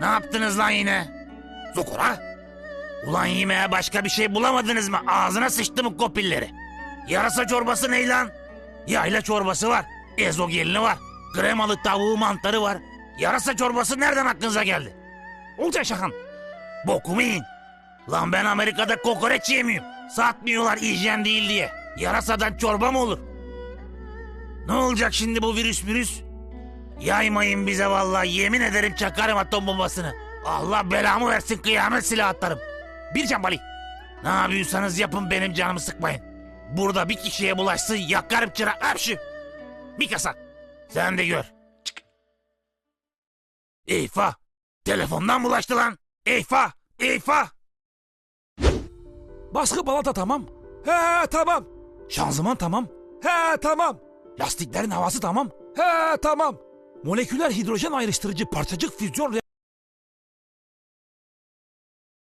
Ne yaptınız lan yine? Zukura? Ulan yemeğe başka bir şey bulamadınız mı? Ağzına sıçtı mı kopilleri? Yarasa çorbası ne lan? Yayla çorbası var. Ezogelini var. Kremalı tavuğu mantarı var. Yarasa çorbası nereden aklınıza geldi? Olacak şakan. Bokumu yiyin. Lan ben Amerika'da kokoreç yemiyorum. Satmıyorlar hijyen değil diye. Yarasadan çorba mı olur? Ne olacak şimdi bu virüs virüs? Yaymayın bize vallahi yemin ederim çakarım atom bombasını. Allah belamı versin kıyamet silah atarım. Bir can bali. Ne yapıyorsanız yapın benim canımı sıkmayın. Burada bir kişiye bulaşsın yakarım çırak hapşı. Bir kasa. Sen de gör. Çık. Eyfa. Telefondan bulaştı lan. Eyfa. Eyfa. Baskı balata tamam. He tamam. Şanzıman tamam. He tamam. Lastiklerin havası tamam. He tamam. Moleküler hidrojen ayrıştırıcı parçacık füzyon